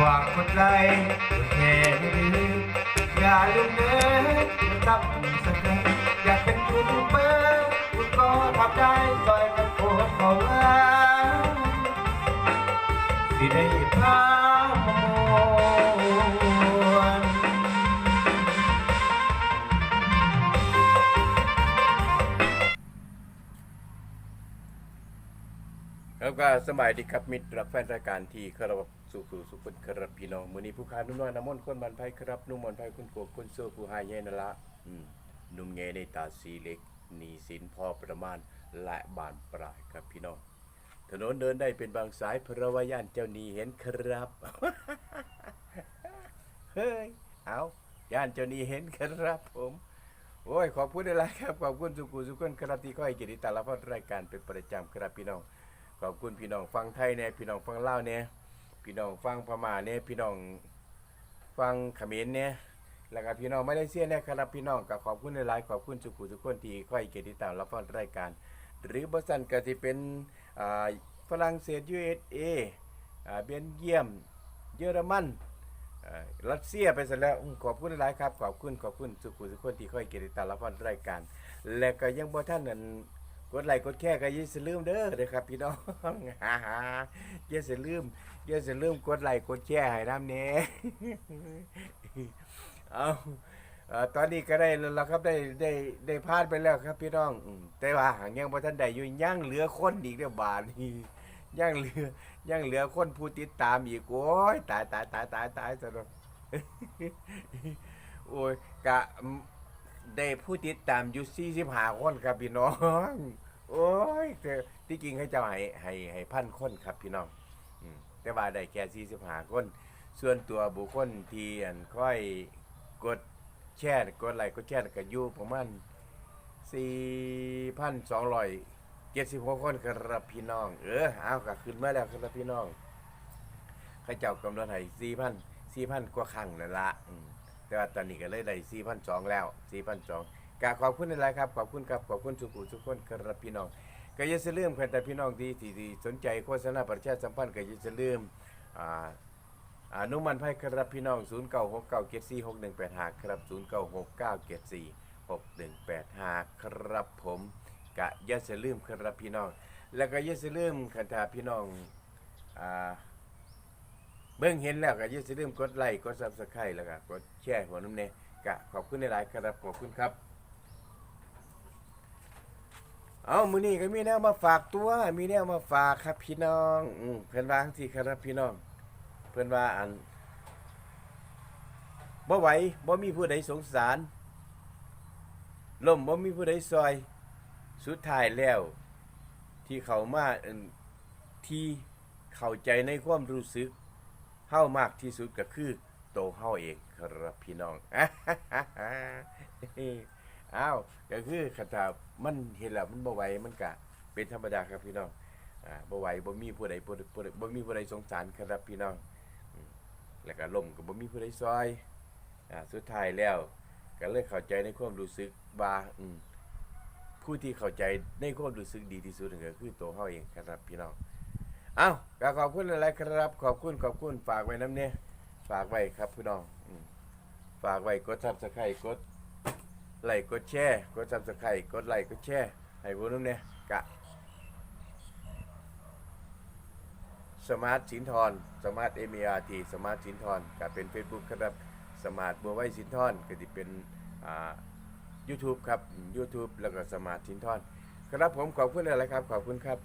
ฝากกดไลค์กดแชร์ให้ลืมอย่าลืมเด้อซับสไครต์อยากเป็นยูทูบเบอร์คุณก็ทำได้ซอยกันโคตรเขาว่าสิได้พา ก็สบายดีครับมิตรรับแฟนรายการที่เคารพสู่สู่สุขคนครับพี่น้องมื้อนี้ผู้ค้านุ่มน้อยน้ำมนต์คนบันไพครับนุ่มมนไพคุณโกคุณโซผู้หายใหญ่นละอืมนุ่มแงยในตาสีเล็กหนีสินพอประมาณและบานปลายครับพี่น้อง ถนนเดินได้เป็นบางสายเพราะว่าย่านเจ้าหนี้เห็นครับ เฮ้ยเอาย่านเจ้าหนี้เห็นครับผมโอ้ยขอบคุณอะไรครับขอบคุณสุกุสุขคนครับที่คอยกียรติตาละพอดรายการเป็นประจำครับพี่น้อง ขอบคุณพี่น้องฟังไทยเนี่ยพี่น้องฟังลาวเนี่ยพี่น้องฟังพม่าเนี่ยพี่น้องฟังเขมรเนี่ยแล้วก็พี่น้องไม่ได้เสียเนี่ยครับพี่น้องก็ขอบคุณหลายๆขอบคุณสุขุทุกคนที่คอยเกียรติตามรับฟังรายการ หรือบริษัทก็ที่เป็นอ่าฝรั่งเศส USA อ่าเบลเยียม เยอรมันอ่ารัสเซียไปซะแล้วอืมขอบคุณหลายๆครับ ขอบคุณ ขอบคุณสุขุทุกคนที่คอยเกียรติตามรับฟังรายการ และก็ยังบ่ท่านนั้น กดไลค์กดแค่ก็อย่าลืมเด้อเด้อครับ พี่น้องฮ่าฮ่าอย่าลืมอย่าลืมกดไลค์กดแชร์ให้น้ำเน่เอาเออตอนนี้ก็ได้แล้วครับได้ได้ได้พลาดไปแล้วครับ พี่น้องแต่ว่าหางยังบ่ทันได้อยู่ยังเหลือคนอีกเด้อบาดนี้ยังเหลือยังเหลือคนผู้ติดตามอีกโอ้ยตายตายตายตายตายซะแล้วโอ้ยกะ ได้ผู้ติดตามอยู่45คนครับพี่น้อง โอ้ยแต่ที่จริงให้เจ้าให้ให้ให้พันคนครับพี่น้องอืมแต่ว่าได้แค่45คน ส่วนตัวบุคคลที่อันค่อยกดแชร์กดไลค์กดแชร์ก็อยู่ประมาณ4,276คนครับพี่น้อง เออเอาก็ขึ้นมาแล้วครับพี่น้องเขาเจ้ากำหนดให้4,000 4,000กว่าครั้งนั่นละอืม แต่ว่าตอนนี้ก็เลยได้4,200แล้ว4,200กราบขอบคุณหลายๆครับ ขอบคุณครับ ขอบคุณทุกผู้ทุกคนครับพี่น้อง ก็อย่าลืมครับแต่พี่น้องที่ที่สนใจโฆษณาประชาสัมพันธ์ก็อย่าลืมอ่าอานุมันไพ่ครับพี่น้อง 0 9 6 9 7 4 6 1 8 5 ครับ 0 9 6 9 7 4 6 1 8 5 ครับผมกะอย่าลืมครับพี่น้อง แล้วก็อย่าลืมคันถ้าพี่น้องอ่า เบิ่งเห็นแล้วก็อย่าลืมกดไลค์กด Subscribe แล้วก็กดแชร์หัวน้ำเนกะขอบคุณหลายๆครับขอบคุณครับเอามือนี้ก็มีแนวมาฝากตัว มีแนวมาฝากครับพี่น้องอืเพิ่นว่าจังซี่ครับพี่น้อง เพิ่นว่าอันบ่ไหวบ่มีผู้ใดสงสารล่มบ่มีผู้ใดซอย สุดท้ายแล้ว ที่เขามาที่เข้าใจในความรู้สึก เฮามากที่สุดก็คือโตเฮาเองครับพี่น้องอ้าวก็คือคาถามันเห็นแล้วมันบ่ไหวมันก็เป็นธรรมดาครับพี่น้องอ่าบ่ไหวบ่มีผู้ใดผู้ใดบ่มีผู้ใดสงสารครับพี่น้องแล้วก็ล่มก็บ่มีผู้ใดซอยอ่าสุดท้ายแล้วก็เลยเข้าใจในความรู้สึกว่าอืมผู้ที่เข้าใจในความรู้สึกดีที่สุดก็คือตัวเฮาเองครับพี่น้อง อาก็ขอบคุณหลายๆครับ ขอบคุณขอบคุณฝากไว้น้ำเนี่ยฝากไว้ครับพี่น้องอืมฝากไว้กดซับสไครต์กดไลค์กดแชร์กดซับสไครต์กดไลค์กดแชร์ให้พวกน้ำเนี่ยกะสมาร์ทสินทรสมาร์ทเอ็มอาร์ทีสมาร์ทสินทรก็เป็น Facebook ครับสมาร์ทบัวไว้สินทรก็จะเป็นอ่า YouTube ครับ YouTube แล้วก็สมาร์ทสินทรครับผมขอบคุณอะไรครับ ขอบคุณครับ